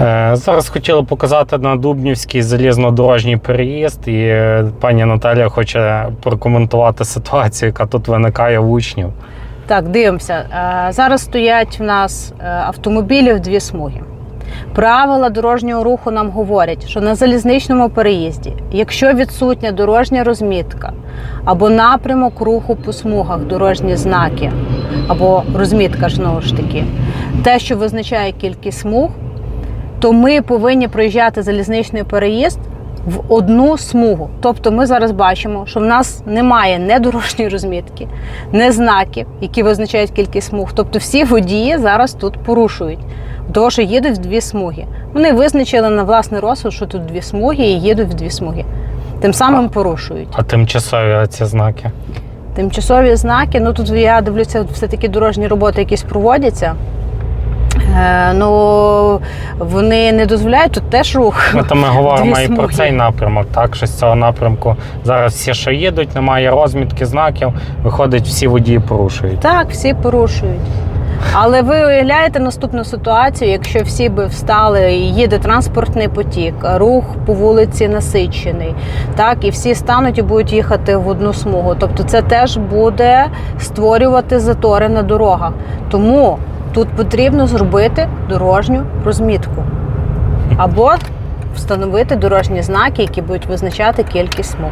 Е, Зараз хотіли показати на Дубнівський залізнодорожній переїзд, і е, пані Наталія хоче прокоментувати ситуацію, яка тут виникає в учнів. Так, дивимося. Е, Зараз стоять в нас автомобілі в дві смуги. Правила дорожнього руху нам говорять, що на залізничному переїзді, якщо відсутня дорожня розмітка або напрямок руху по смугах, дорожні знаки, або розмітка знову ж таки, те, що визначає кількість смуг, то ми повинні проїжджати залізничний переїзд в одну смугу. Тобто ми зараз бачимо, що в нас немає не дорожньої розмітки, не знаків, які визначають кількість смуг. Тобто всі водії зараз тут порушують, тому що їдуть в дві смуги. Вони визначили на власний розсуд, що тут дві смуги і їдуть в дві смуги. Тим самим порушують. А тимчасові ці знаки. Тимчасові знаки, ну тут я дивлюся, все-таки дорожні роботи якісь проводяться. Е, ну, вони не дозволяють тут теж рух. Ну, то ми говоримо і про цей напрямок, так що з цього напрямку зараз всі, що їдуть, немає розмітки знаків, виходить, всі водії порушують. Так, всі порушують. Але ви уявляєте наступну ситуацію, якщо всі би встали і їде транспортний потік, рух по вулиці насичений, так і всі стануть і будуть їхати в одну смугу. Тобто, це теж буде створювати затори на дорогах. Тому тут потрібно зробити дорожню розмітку або встановити дорожні знаки, які будуть визначати кількість смуг.